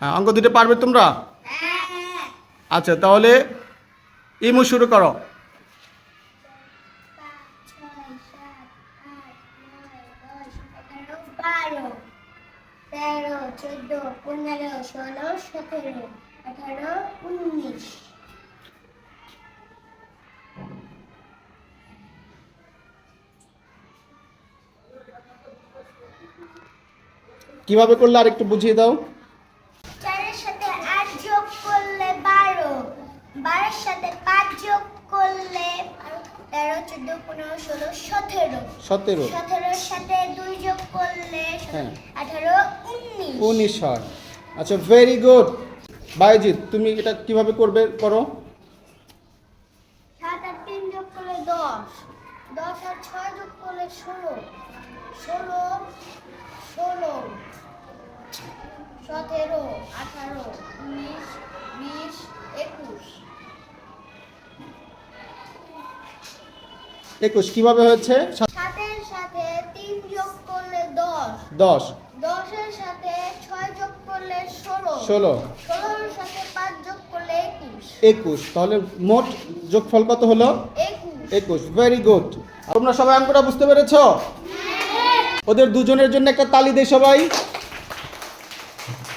হ্যাঁ, অঙ্ক দিতে পারবে তোমরা? আচ্ছা তাহলে ইমু শুরু করো। কীভাবে করলে আর একটু বুঝিয়ে দাও? যোগ করলে বারো। বারোর সাথে পাঁচ যোগ করলে তেরো চোদ্দ পনেরো ষোলো সতেরো। সতেরো। সতেরোর সাথে দুই যোগ করলে হ্যাঁ। আঠারো উনিশ। উনিশ হয়। আচ্ছা ভেরি গুড বাইজিৎ তুমি এটা কীভাবে করবে করো? সাত আর তিন যোগ করলে দশ। দশ আর ছয় যোগ করলে ষোলো ষোলো। ষোলো সতেরো আঠারো উনিশ বিশ একুশ। একুশ কীভাবে হয়েছে? সাতের সাথে তিন যোগ করলে দশ। দশ। দশের সাথে ছয় যোগ করলে ষোলো। ষোলো। ষোলোর সাথে পাঁচ যোগ করলে একুশ। একুশ। তাহলে মোট যোগফল কত হলো? একুশ। ভেরি গুড তোমরা সবাই অঙ্কটা বুঝতে পেরেছ? ওদের দুজনের জন্য একটা তালি দেই সবাই। Thank you.